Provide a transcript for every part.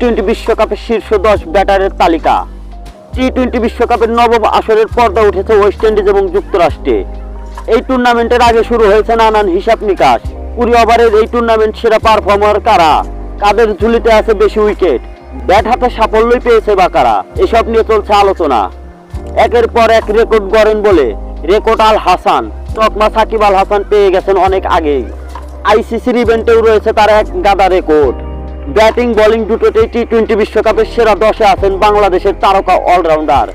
Twenty বিশ্বকাপের শীর্ষ দশ ব্যাটারের তালিকা। টি টোয়েন্টি বিশ্বকাপের নবম আসরের পর্দা উঠেছে ওয়েস্ট ইন্ডিজ এবং যুক্তরাষ্ট্রে। এই টুর্নামেন্টের আগে শুরু হয়েছে নানান হিসাব নিকাশ। কুড়ি ওভারের এই টুর্নামেন্ট সেরা পারফর্মার কারা? কাদের ঝুলিতে আছে বেশি উইকেট? ব্যাট হাতে সাফল্যই পেয়েছে বা কারা? এসব নিয়ে চলছে আলোচনা। একের পর এক রেকর্ড গড়েন বলে রেকর্ড আল হাসান। তকমা সাকিব আল হাসান পেয়ে গেছেন অনেক আগেই। আইসিসির ইভেন্টেও রয়েছে তার এক গাদা রেকর্ড। ব্যাটিং, বোলিং দুটোতেই টি টোয়েন্টি বিশ্বকাপের সেরা দশে আছেন বাংলাদেশের তারকা অলরাউন্ডার।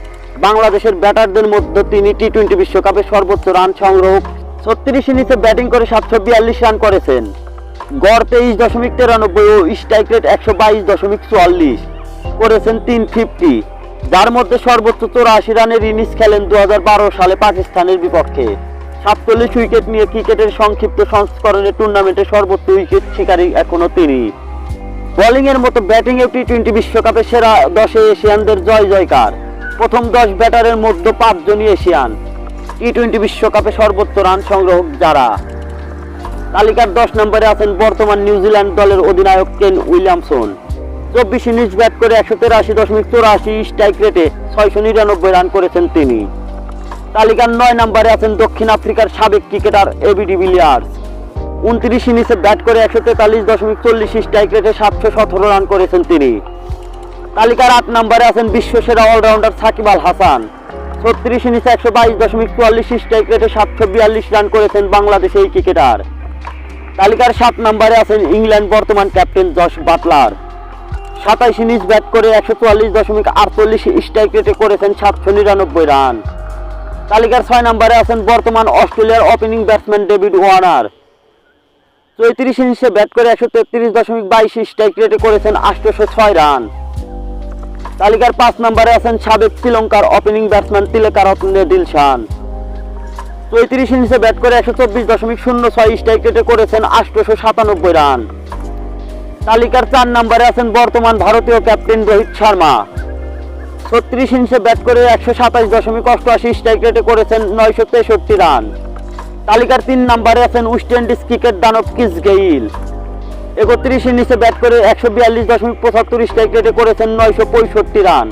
বাংলাদেশের ব্যাটারদের মধ্যে তিনি টি টোয়েন্টি বিশ্বকাপে সর্বোচ্চ রান সংগ্রহ ছত্রিশ ইনিংসে ব্যাটিং করে সাতশো বিয়াল্লিশ রান করেছেন। গড় তেইশ দশমিক তিরানব্বই ও স্ট্রাইক রেট একশো বাইশ দশমিক চুয়াল্লিশ করেছেন তিন ফিফটি, যার মধ্যে সর্বোচ্চ চৌরাশি রানের ইনিংস খেলেন দু হাজার বারো সালে পাকিস্তানের বিপক্ষে। সাতচল্লিশ উইকেট নিয়ে ক্রিকেটের সংক্ষিপ্ত সংস্করণে টুর্নামেন্টে সর্বোচ্চ উইকেট শিকারী এখনও তিনি। বোলিং এর মতো ব্যাটিং এ টি টোয়েন্টি বিশ্বকাপে সেরা দশে এশিয়ানদের জয় জয়কার। প্রথম দশ ব্যাটারের মধ্যে পাঁচজনই এশিয়ান। টি টোয়েন্টি বিশ্বকাপে সর্বোচ্চ রান সংগ্রহক যারা? তালিকার দশ নম্বরে আছেন বর্তমান নিউজিল্যান্ড দলের অধিনায়ক কেন উইলিয়ামসন। চব্বিশ ইনিংস ব্যাট করে একশো তেরাশি দশমিক চৌরাশি স্ট্রাইক রেটে ছয়শো নিরানব্বই রান করেছেন তিনি। তালিকার নয় নম্বরে আছেন দক্ষিণ আফ্রিকার সাবেক ক্রিকেটার এবিডি বিলিয়ার্স। উনত্রিশ ইনিংসে ব্যাট করে একশো তেতাল্লিশ দশমিক চল্লিশ স্ট্রাইক রেটে সাতশো সতেরো রান করেছেন তিনি। তালিকার আট নম্বরে আছেন বিশ্বসেরা অলরাউন্ডার সাকিব আল হাসান। ছত্রিশ ইনিংসে একশো বাইশ দশমিক চুয়াল্লিশ স্ট্রাইক রেটে সাতশো বিয়াল্লিশ রান করেছেন বাংলাদেশ এই ক্রিকেটার। তালিকার সাত নম্বরে আছেন ইংল্যান্ড বর্তমান ক্যাপ্টেন জশ বাটলার। সাতাইশ ইনিংস ব্যাট করে একশো চুয়াল্লিশ দশমিক আটচল্লিশ স্ট্রাইক রেটে করেছেন সাতশো নিরানব্বই রান। তালিকার ছয় নম্বরে আছেন বর্তমান অস্ট্রেলিয়ার ওপেনিং ব্যাটসম্যান ডেভিড ওয়ার্নার। চৌত্রিশ ইনিংসে ব্যাট করে একশো তেত্রিশ দশমিক বাইশ স্ট্রাইক রেটে করেছেন আটশোশো ছয় রান। তালিকার পাঁচ নম্বরে আছেন সাবেক শ্রীলঙ্কার opening batsman Tillakaratne Dilshan চৌত্রিশ ইনিংসে ব্যাট করে একশো চব্বিশ দশমিক শূন্য ছয় স্ট্রাইক রেটে করেছেন আটশোশো সাতানব্বই রান। তালিকার চার নম্বরে আছেন বর্তমান ভারতীয় ক্যাপ্টেন রোহিত শর্মা। ছত্রিশ ইনিংসে ব্যাট করে একশো সাতাশ দশমিক অষ্টআশি স্ট্রাইক রেটে করেছেন নয়শো তেষট্টি রান। তালিকার তিন নম্বরে আছেন ওয়েস্ট ইন্ডিজ ক্রিকেট দানব কিস গেইল। একত্রিশ ইনিংসে ব্যাট করে একশো বিয়াল্লিশ দশমিক পঁচাত্তর স্ট্রাইক রেটে করেছেন নয়শো পঁয়ষট্টি রান।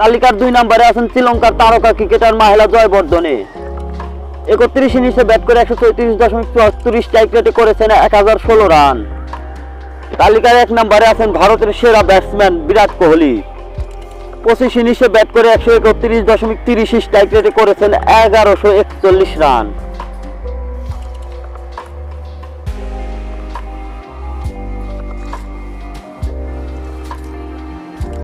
তালিকার দুই নম্বরে আছেন শ্রীলঙ্কার তারকা ক্রিকেটার মাহেলা জয়বর্ধনে। একত্রিশ ইনিংসে ব্যাট করে একশো চৌত্রিশ দশমিক চুয়াত্তর স্ট্রাইক রেটে করেছেন এক হাজার ষোলো রান। তালিকার এক নম্বরে আছেন ভারতের সেরা ব্যাটসম্যান বিরাট কোহলি। পঁচিশ ইনিংসে ব্যাট করে একশো একত্রিশ দশমিক তিরিশ স্ট্রাইক রেটে করেছেন এগারোশো একচল্লিশ রান।